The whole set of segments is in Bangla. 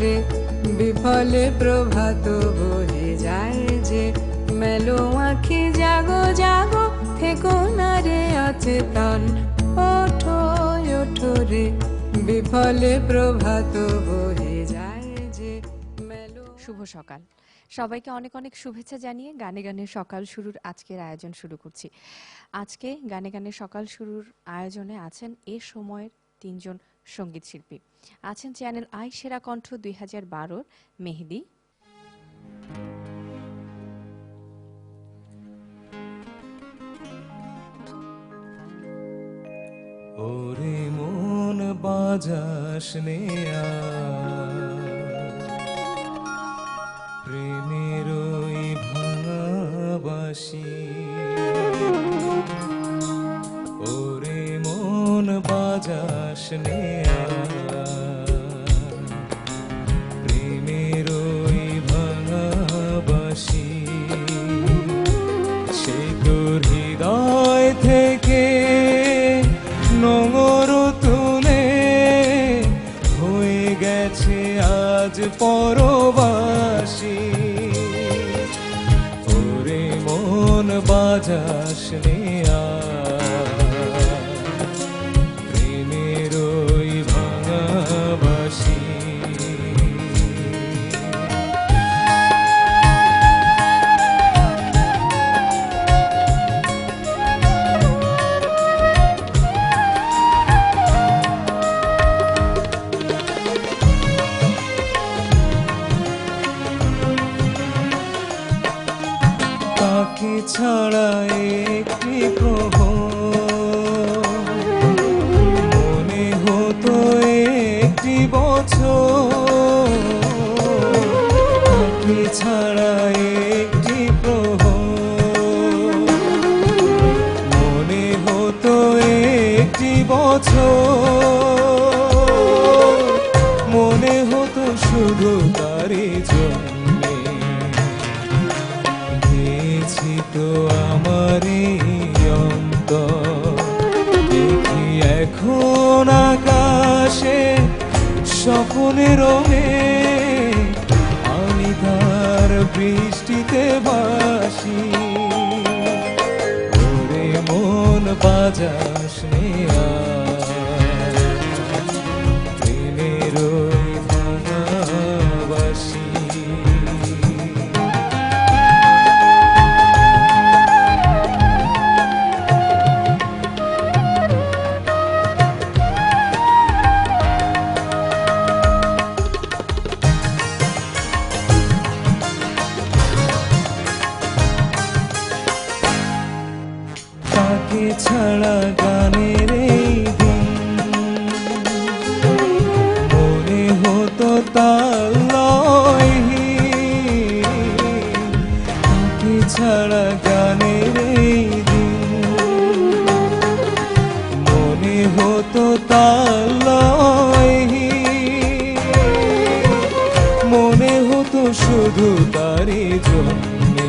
রে বিফলে প্রভাত বহে যায় যে, মেলো আখি, জাগো জাগো, থেকো না রে অচেতন। ওঠো ওঠো রে, বিফলে প্রভাত বহে যায় যে, মেলো শুভ সকাল। সবাইকে অনেক অনেক শুভেচ্ছা জানিয়ে গানে গানে সকাল শুরুর আজকের আয়োজন শুরু করছি। আজকে গানে গানে সকাল শুরুর আয়োজনে আছেন এ সময়ের তিনজন সংগীত শিল্পী আছেন চ্যানেল আই সেরা কণ্ঠ দুই হাজার বারোর মেহেদি। ওরে মন বাজাস নে বাজাস নে প্রেমের ওই ভাঙাবাসি থেকে গেছে আজ পরবাসী। মন বাজাস নে তাকে ছাড়া একটি প্রভ মনে হতো একটি বছর। তাকে ছাড়া একটি প্রভ মনে হতো একটি বছর। মনে হতো শুধু তারই জন্যে স্বপনের আমি তার বৃষ্টিতে বাসি। মন বাজাস তাকে ছাড়া গানের এই দিন মনে হতো তার তাকে ছাড়া গানের এই দিন মনে হতো তার লয়হীন। মনে হতো শুধু তারই জন্যে।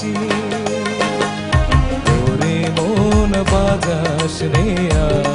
পরবাসী ওরে মন বাজাস রে প্রেমের